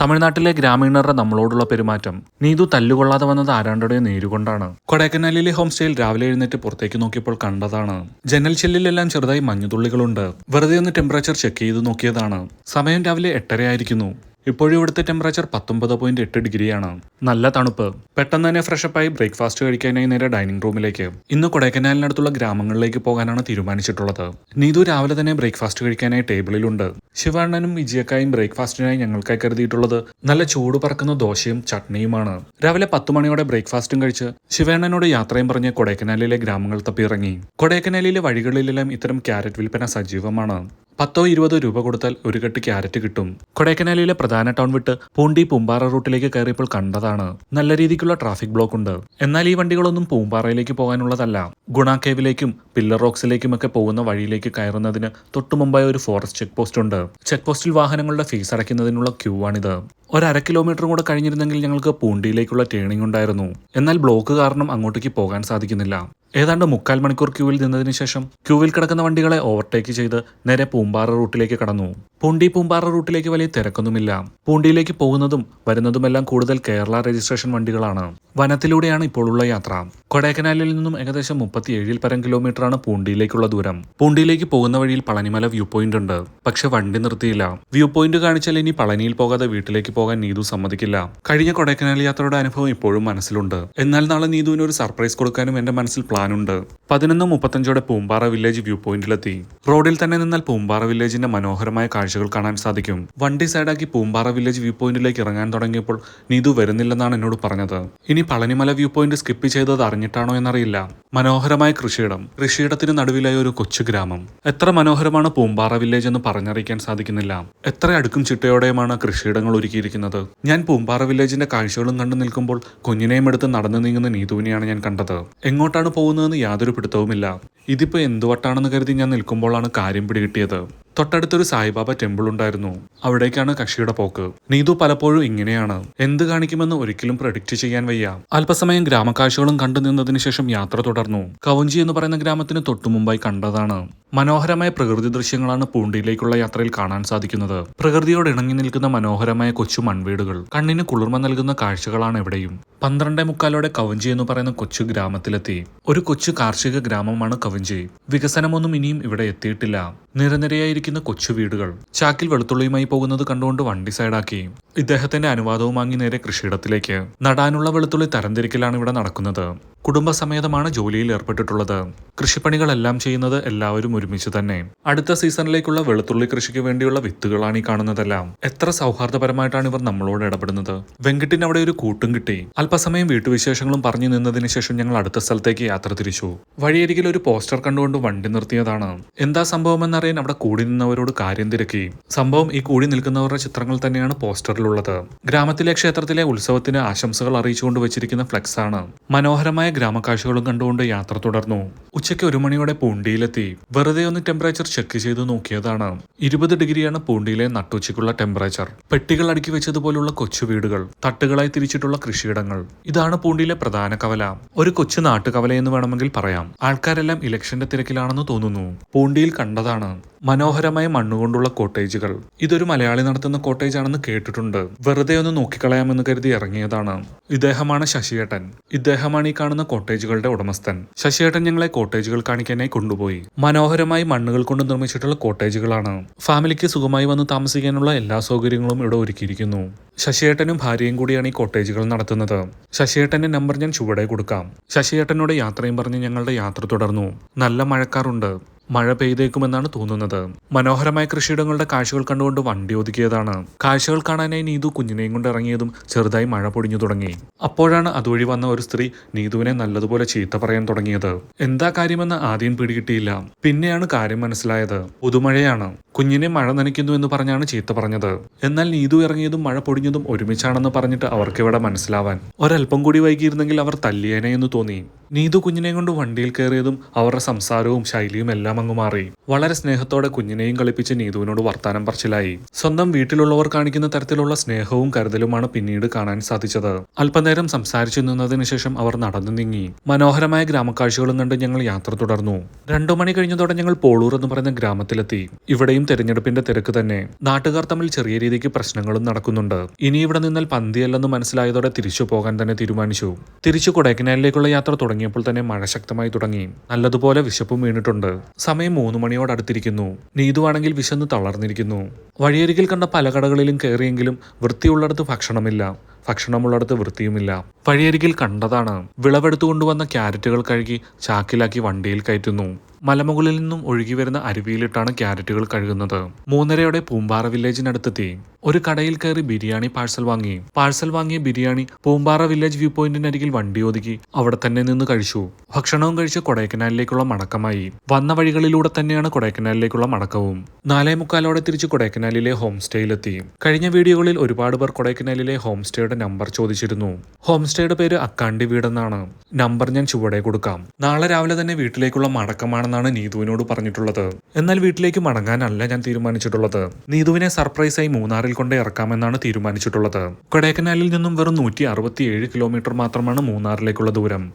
തമിഴ്നാട്ടിലെ ഗ്രാമീണരുടെ നമ്മളോടുള്ള പെരുമാറ്റം. നീതു തല്ലുകൊള്ളാതെ വന്നത് ആരാണ്ടോടെ നേരുകൊണ്ടാണ്. കൊടൈക്കനാലിലെ ഹോം സ്റ്റേയിൽ രാവിലെ എഴുന്നേറ്റ് പുറത്തേക്ക് നോക്കിയപ്പോൾ കണ്ടതാണ്. ജനൽ ചെല്ലിലെല്ലാം ചെറുതായി മഞ്ഞുതുള്ളികളുണ്ട്. വെറുതെ ഒന്ന് ടെമ്പറേച്ചർ ചെക്ക് ചെയ്ത് നോക്കിയതാണ്. സമയം രാവിലെ എട്ടരയായിരിക്കുന്നു. ഇപ്പോഴും ഇവിടുത്തെ ടെമ്പറേച്ചർ പത്തൊമ്പത് പോയിന്റ് എട്ട് ഡിഗ്രിയാണ്. നല്ല തണുപ്പ്. പെട്ടെന്ന് തന്നെ ഫ്രഷപ്പായി ബ്രേക്ക്ഫാസ്റ്റ് കഴിക്കാനായി നേരെ ഡൈനിങ് റൂമിലേക്ക് ഇന്ന് കൊടൈക്കനാലിനടുത്തുള്ള ഗ്രാമങ്ങളിലേക്ക് പോകാനാണ് തീരുമാനിച്ചിട്ടുള്ളത്. നീതു രാവിലെ തന്നെ ബ്രേക്ക്ഫാസ്റ്റ് കഴിക്കാനായി ടേബിളിലുണ്ട്. ശിവണ്ണനും വിജയക്കായും ബ്രേക്ക്ഫാസ്റ്റിനായി ഞങ്ങൾക്കായി കരുതിയിട്ടുള്ളത് നല്ല ചൂട് പറക്കുന്ന ദോശയും ചട്നിയുമാണ്. രാവിലെ പത്ത് മണിയോടെ ബ്രേക്ക്ഫാസ്റ്റും കഴിച്ച് ശിവേണ്ണനോട് യാത്രയും പറഞ്ഞ് കൊടൈക്കനാലിലെ ഗ്രാമങ്ങൾ തപ്പിയിറങ്ങി. കൊടൈക്കനാലിലെ വഴികളിലെല്ലാം ഇത്തരം ക്യാരറ്റ് വിൽപ്പന സജീവമാണ്. പത്തോ ഇരുപതോ രൂപ കൊടുത്താൽ ഒരു കെട്ട് ക്യാരറ്റ് കിട്ടും. കൊടൈക്കനാലിലെ പ്രധാന ടൗൺ വിട്ട് പൂണ്ടി പൂമ്പാറ റൂട്ടിലേക്ക് കയറിയപ്പോൾ കണ്ടതാണ്. നല്ല രീതിക്കുള്ള ട്രാഫിക് ബ്ലോക്ക് ഉണ്ട്. എന്നാൽ ഈ വണ്ടികളൊന്നും പൂമ്പാറയിലേക്ക് പോകാനുള്ളതല്ല. ഗുണ കേവിലേക്കും പില്ലർ റോക്സിലേക്കും ഒക്കെ പോകുന്ന വഴിയിലേക്ക് കയറുന്നതിന് തൊട്ടു മുമ്പായി ഒരു ഫോറസ്റ്റ് ചെക്ക് പോസ്റ്റ് ഉണ്ട്. ചെക്ക് പോസ്റ്റിൽ വാഹനങ്ങളുടെ ഫീസ് അടയ്ക്കുന്നതിനുള്ള ക്യൂ ആണിത് ഒരര അര കിലോമീറ്ററും കൂടെ കഴിഞ്ഞിരുന്നെങ്കിൽ ഞങ്ങൾക്ക് പൂണ്ടിയിലേക്കുള്ള ടേണിംഗ് ഉണ്ടായിരുന്നു. എന്നാൽ ബ്ലോക്ക് കാരണം അങ്ങോട്ടേക്ക് പോകാൻ സാധിക്കുന്നില്ല. ഏതാണ്ട് മുക്കാൽ മണിക്കൂർ ക്യൂവിൽ നിന്നതിന് ശേഷം ക്യൂവിൽ കിടക്കുന്ന വണ്ടികളെ ഓവർടേക്ക് ചെയ്ത് നേരെ പൂമ്പാറ റൂട്ടിലേക്ക് കടന്നു. പൂണ്ടി പൂമ്പാറ റൂട്ടിലേക്ക് വലിയ തിരക്കൊന്നുമില്ല. പൂണ്ടിയിലേക്ക് പോകുന്നതും വരുന്നതുമെല്ലാം കൂടുതൽ കേരള രജിസ്ട്രേഷൻ വണ്ടികളാണ്. വനത്തിലൂടെയാണ് ഇപ്പോഴുള്ള യാത്ര. കൊടൈക്കനാലിൽ നിന്നും ഏകദേശം മുപ്പത്തിയേഴിൽ പരം കിലോമീറ്ററാണ് പൂണ്ടിയിലേക്കുള്ള ദൂരം. പൂണ്ടിയിലേക്ക് പോകുന്ന വഴിയിൽ പളനിമല വ്യൂ പോയിന്റ് ഉണ്ട്. പക്ഷെ വണ്ടി നിർത്തിയില്ല. വ്യൂ പോയിന്റ് കാണിച്ചാൽ ഇനി പളനിയിൽ പോകാതെ വീട്ടിലേക്ക് പോകാൻ നീതു സമ്മതിക്കില്ല. കഴിഞ്ഞ കൊടൈക്കനാൽ യാത്രയുടെ അനുഭവം ഇപ്പോഴും മനസ്സിലുണ്ട്. എന്നാൽ നാളെ നീതുവിന് ഒരു സർപ്രൈസ് കൊടുക്കാനും എന്റെ മനസ്സിൽ പ്ലാൻ ഉണ്ട്. പതിനൊന്ന് മുപ്പത്തഞ്ചോടെ പൂമ്പാറ വില്ലേജ് വ്യൂ പോയിന്റിലെത്തി. റോഡിൽ തന്നെ നിന്നാൽ പൂമ്പാറ വില്ലേജിന്റെ മനോഹരമായ കാഴ്ചകൾ കാണാൻ സാധിക്കും. വണ്ടി സൈഡാക്കി പൂമ്പാറ വില്ലേജ് വ്യൂ പോയിന്റിലേക്ക് ഇറങ്ങാൻ തുടങ്ങിയപ്പോൾ നീതു വരുന്നില്ലെന്നാണ് എന്നോട് പറഞ്ഞത്. ഇനി പളനിമല വ്യൂ പോയിന്റ് സ്കിപ്പ് ചെയ്തത് അറിഞ്ഞിട്ടാണോ എന്നറിയില്ല. മനോഹരമായ കൃഷിയിടം. കൃഷിയിടത്തിന് നടുവിലായ ഒരു കൊച്ചു ഗ്രാമം. എത്ര മനോഹരമാണ് പൂമ്പാറ വില്ലേജ് എന്ന് പറഞ്ഞറിയിക്കാൻ സാധിക്കുന്നില്ല. എത്ര അടുക്കും ചിട്ടയോടെയുമാണ് കൃഷിയിടങ്ങൾ ഒരുക്കിയിരിക്കുന്നത്. ഞാൻ പൂമ്പാറ വില്ലേജിന്റെ കാഴ്ചകളും കണ്ടു നിൽക്കുമ്പോൾ കുഞ്ഞിനെയും എടുത്ത് നടന്നു നീങ്ങുന്ന നീതുവിനെയാണ് ഞാൻ കണ്ടത്. എങ്ങോട്ടാണ് പോകുന്നതെന്ന് യാതൊരു പിടുത്തവുമില്ല. ഇതിപ്പോ എന്തുവട്ടാണെന്ന് കരുതി ഞാൻ നിൽക്കുമ്പോഴാണ് കാര്യം പിടികിട്ടിയത്. തൊട്ടടുത്തൊരു സായിബാബ ടെമ്പിൾ ഉണ്ടായിരുന്നു. അവിടേക്കാണ് കക്ഷിയുടെ പോക്ക്. നീതു പലപ്പോഴും ഇങ്ങനെയാണ്. എന്ത് കാണിക്കുമെന്ന് ഒരിക്കലും പ്രഡിക്റ്റ് ചെയ്യാൻ വയ്യ. അല്പസമയം ഗ്രാമക്കാഴ്ചകളും കണ്ടു ശേഷം യാത്ര തുടർന്നു. കവഞ്ചി എന്ന് പറയുന്ന ഗ്രാമത്തിന് തൊട്ടു മുമ്പായി കണ്ടതാണ്. മനോഹരമായ പ്രകൃതി ദൃശ്യങ്ങളാണ് പൂണ്ടിയിലേക്കുള്ള യാത്രയിൽ കാണാൻ സാധിക്കുന്നത്. പ്രകൃതിയോട് ഇണങ്ങി നിൽക്കുന്ന മനോഹരമായ കൊച്ചു മൺവീടുകൾ. കണ്ണിന് കുളിർമ നൽകുന്ന കാഴ്ചകളാണ് എവിടെയും പന്ത്രണ്ടേ മുക്കാലോടെ കവഞ്ചി എന്ന് പറയുന്ന കൊച്ചു ഗ്രാമത്തിലെത്തി. ഒരു കൊച്ചു കാർഷിക ഗ്രാമമാണ് കവഞ്ചി. വികസനമൊന്നും ഇനിയും ഇവിടെ എത്തിയിട്ടില്ല. നിരനിരയായിരിക്കുന്ന കൊച്ചു വീടുകൾ. ചാക്കിൽ വെളുത്തുള്ളിയുമായി പോകുന്നത് കണ്ടുകൊണ്ട് വണ്ടി സൈഡാക്കി. ഇദ്ദേഹത്തിന്റെ അനുവാദവും വാങ്ങി നേരെ കൃഷിയിടത്തിലേക്ക്. നടാനുള്ള വെളുത്തുള്ളി തരംതിരിക്കലാണ് ഇവിടെ നടക്കുന്നത്. കുടുംബസമേതമാണ് ജോലിയിൽ ഏർപ്പെട്ടിട്ടുള്ളത്. കൃഷിപ്പണികളെല്ലാം ചെയ്യുന്നത് എല്ലാവരും ഒരുമിച്ച് തന്നെ. അടുത്ത സീസണിലേക്കുള്ള വെളുത്തുള്ളി കൃഷിക്ക് വേണ്ടിയുള്ള വിത്തുകളാണ് ഈ കാണുന്നതെല്ലാം. എത്ര സൗഹാർദ്ദപരമായിട്ടാണ് ഇവർ നമ്മളോട് ഇടപെടുന്നത്. വെങ്കിട്ടിന് അവിടെ ഒരു കൂട്ടും കിട്ടി. അല്പസമയം വീട്ടുവിശേഷങ്ങളും പറഞ്ഞു നിന്നതിന് ശേഷം ഞങ്ങൾ അടുത്ത സ്ഥലത്തേക്ക് യാത്ര തിരിച്ചു. വഴിയരികിൽ ഒരു പോസ്റ്റർ കണ്ടുകൊണ്ട് വണ്ടി നിർത്തിയതാണ്. എന്താ സംഭവം എന്നറിയാൻ അവിടെ കൂടി നിന്നവരോട് കാര്യം തിരക്കി. സംഭവം ഈ കൂടി നിൽക്കുന്നവരുടെ ചിത്രങ്ങൾ തന്നെയാണ് പോസ്റ്ററിലുള്ളത്. ഗ്രാമത്തിലെ ക്ഷേത്രത്തിലെ ഉത്സവത്തിന് ആശംസകൾ അറിയിച്ചുകൊണ്ട് വെച്ചിരിക്കുന്ന ഫ്ലെക്സ് ആണ് മനോഹരമായ ഗ്രാമക്കാഴ്ചകളും കണ്ടുകൊണ്ട് യാത്ര തുടർന്നു. ഉച്ചയ്ക്ക് ഒരു മണിയോടെ പൂണ്ടിയിലെത്തി. വെറുതെ ഒന്ന് ടെമ്പറേച്ചർ ചെക്ക് ചെയ്ത് നോക്കിയതാണ്. ഇരുപത് ഡിഗ്രിയാണ് പൂണ്ടിയിലെ നട്ടുച്ചയ്ക്കുള്ള ടെമ്പറേച്ചർ പെട്ടികൾ അടുക്കി വെച്ചതുപോലുള്ള കൊച്ചു വീടുകൾ തട്ടുകളായി തിരിച്ചിട്ടുള്ള കൃഷിയിടങ്ങൾ. ഇതാണ് പൂണ്ടിയിലെ പ്രധാന കവല. ഒരു കൊച്ചു നാട്ടുകവല എന്ന് വേണമെങ്കിൽ പറയാം. ആൾക്കാരെല്ലാം ഇലക്ഷന്റെ തിരക്കിലാണെന്ന് തോന്നുന്നു. പൂണ്ടിയിൽ കണ്ടതാണ്. മനോഹരമായ മണ്ണുകൊണ്ടുള്ള കോട്ടേജുകൾ. ഇതൊരു മലയാളി നടത്തുന്ന കോട്ടേജ് ആണെന്ന് കേട്ടിട്ടുണ്ട്. വെറുതെ ഒന്ന് നോക്കിക്കളയാമെന്ന് കരുതി ഇറങ്ങിയതാണ്. ഇദ്ദേഹമാണ് ശശിയേട്ടൻ. ഇദ്ദേഹമാണ് ഈ കാണുന്ന കോട്ടേജുകളുടെ ഉടമസ്ഥൻ. ശശിയേട്ടൻ ഞങ്ങളെ കോട്ടേജുകൾ കാണിക്കാനായി കൊണ്ടുപോയി. മനോഹരമായി മണ്ണുകൾ കൊണ്ട് നിർമ്മിച്ചിട്ടുള്ള കോട്ടേജുകളാണ്. ഫാമിലിക്ക് സുഖമായി വന്ന് താമസിക്കാനുള്ള എല്ലാ സൗകര്യങ്ങളും ഇവിടെ ഒരുക്കിയിരിക്കുന്നു. ശശിയേട്ടനും ഭാര്യയും കൂടിയാണ് ഈ കോട്ടേജുകൾ നടത്തുന്നത്. ശശിയേട്ടന്റെ നമ്പർ ഞാൻ ചുവടെ കൊടുക്കാം. ശശിയേട്ടനോട് യാത്രയും പറഞ്ഞ് ഞങ്ങളുടെ യാത്ര തുടർന്നു. നല്ല മഴക്കാറുണ്ട്. മഴ പെയ്തേക്കുമെന്നാണ് തോന്നുന്നത്. മനോഹരമായ കൃഷിയിടങ്ങളുടെ കാഴ്ചകൾ കണ്ടുകൊണ്ട് വണ്ടി ഒതുക്കിയതാണ്. കാഴ്ചകൾ കാണാനായി നീതു കുഞ്ഞിനെയും കൊണ്ട് ഇറങ്ങിയതും ചെറുതായി മഴ പൊടിഞ്ഞു തുടങ്ങി. അപ്പോഴാണ് അതുവഴി വന്ന ഒരു സ്ത്രീ നീതുവിനെ നല്ലതുപോലെ ചീത്ത പറയാൻ തുടങ്ങിയത്. എന്താ കാര്യമെന്ന് ആദ്യം പിടികിട്ടിയില്ല. പിന്നെയാണ് കാര്യം മനസ്സിലായത്. പുതുമഴയാണ്. കുഞ്ഞിനെ മഴ നനയ്ക്കുന്നു എന്ന് പറഞ്ഞാണ് ചീത്ത പറഞ്ഞത്. എന്നാൽ നീതു ഇറങ്ങിയതും മഴ പൊടിഞ്ഞതും ഒരുമിച്ചാണെന്ന് പറഞ്ഞിട്ട് അവർക്കിവിടെ മനസ്സിലാവാൻ. ഒരല്പം കൂടി വൈകിയിരുന്നെങ്കിൽ അവർ തല്ലിയേനെ എന്ന് തോന്നി. നീതു കുഞ്ഞിനെ കൊണ്ട് വണ്ടിയിൽ കയറിയതും അവരുടെ സംസാരവും ശൈലിയും എല്ലാം അങ്ങ് മാറി. വളരെ സ്നേഹത്തോടെ കുഞ്ഞിനെയും കളിപ്പിച്ച് നീതുവിനോട് വർത്താനം പറച്ചിലായി. സ്വന്തം വീട്ടിലുള്ളവർ കാണിക്കുന്ന തരത്തിലുള്ള സ്നേഹവും കരുതലുമാണ് പിന്നീട് കാണാൻ സാധിച്ചത്. അല്പനേരം സംസാരിച്ചു നിന്നതിന് ശേഷം അവർ നടന്നു നീങ്ങി. മനോഹരമായ ഗ്രാമക്കാഴ്ചകളും കണ്ട് ഞങ്ങൾ യാത്ര തുടർന്നു. രണ്ടു മണി കഴിഞ്ഞതോടെ ഞങ്ങൾ പോളൂർ എന്ന് പറയുന്ന ഗ്രാമത്തിലെത്തി. ഇവിടെയും തെരഞ്ഞെടുപ്പിന്റെ തിരക്ക് തന്നെ. നാട്ടുകാർ തമ്മിൽ ചെറിയ രീതിക്ക് പ്രശ്നങ്ങളും നടക്കുന്നുണ്ട്. ഇനി ഇവിടെ നിന്നാൽ പന്തിയല്ലെന്ന് മനസ്സിലായതോടെ തിരിച്ചു പോകാൻ തന്നെ തീരുമാനിച്ചു. തിരിച്ചു കൊടൈക്കനാലിലേക്കുള്ള യാത്ര തുടങ്ങിയപ്പോൾ തന്നെ മഴ ശക്തമായി തുടങ്ങി. നല്ലതുപോലെ വിശപ്പും വീണിട്ടുണ്ട്. സമയം മൂന്ന് മണിയോട് അടുത്തിരിക്കുന്നു. നീതുവാണെങ്കിൽ വിശന്ന് തളർന്നിരിക്കുന്നു. വഴിയരികിൽ കണ്ട പല കടകളിലും കയറിയെങ്കിലും വൃത്തിയുള്ളിടത്ത് ഭക്ഷണമില്ല. ഭക്ഷണമുള്ളിടത്ത് വൃത്തിയുമില്ല. വഴിയരികിൽ കണ്ടതാണ്. വിളവെടുത്തു കൊണ്ടുവന്ന ക്യാരറ്റുകൾ കഴുകി ചാക്കിലാക്കി വണ്ടിയിൽ കയറ്റുന്നു. മലമുകളിൽ നിന്നും ഒഴുകി വരുന്ന അരുവിയിലിട്ടാണ് ക്യാരറ്റുകൾ കഴുകുന്നത്. മൂന്നരയോടെ പൂമ്പാറ വില്ലേജിനടുത്തെത്തി. ഒരു കടയിൽ കയറി ബിരിയാണി പാഴ്സൽ വാങ്ങി. പാഴ്സൽ വാങ്ങിയ ബിരിയാണി പൂമ്പാറ വില്ലേജ് വ്യൂ പോയിന്റിനരികിൽ വണ്ടി ഒതുക്കി അവിടെ തന്നെ നിന്ന് കഴിച്ചു. ഭക്ഷണവും കഴിച്ച് കൊടൈക്കനാലിലേക്കുള്ള മടക്കമായി. വന്ന വഴികളിലൂടെ തന്നെയാണ് കൊടൈക്കനാലിലേക്കുള്ള മടക്കവും. നാലേ മുക്കാലോടെ തിരിച്ച് കൊടൈക്കനാലിലെ ഹോം സ്റ്റേയിലെത്തി. കഴിഞ്ഞ വീഡിയോകളിൽ ഒരുപാട് പേർ കൊടൈക്കനാലിലെ ഹോം സ്റ്റേയുടെ നമ്പർ ചോദിച്ചിരുന്നു. ഹോം സ്റ്റേയുടെ പേര് അക്കാണ്ടി വീടെന്നാണ്. നമ്പർ ഞാൻ ചുവടെ കൊടുക്കാം. നാളെ രാവിലെ തന്നെ വീട്ടിലേക്കുള്ള മടക്കമാണെന്നാണ് നീതുവിനോട് പറഞ്ഞിട്ടുള്ളത്. എന്നാൽ വീട്ടിലേക്ക് മടങ്ങാനല്ല ഞാൻ തീരുമാനിച്ചിട്ടുള്ളത്. നീതുവിനെ സർപ്രൈസായി മൂന്നാറിൽ കൊണ്ട് ഇറക്കാമെന്നാണ് തീരുമാനിച്ചിട്ടുള്ളത്. കൊടൈക്കനാലിൽ നിന്നും വെറും നൂറ്റി കിലോമീറ്റർ മാത്രമാണ് മൂന്നാറിലേക്കുള്ള ദൂരം.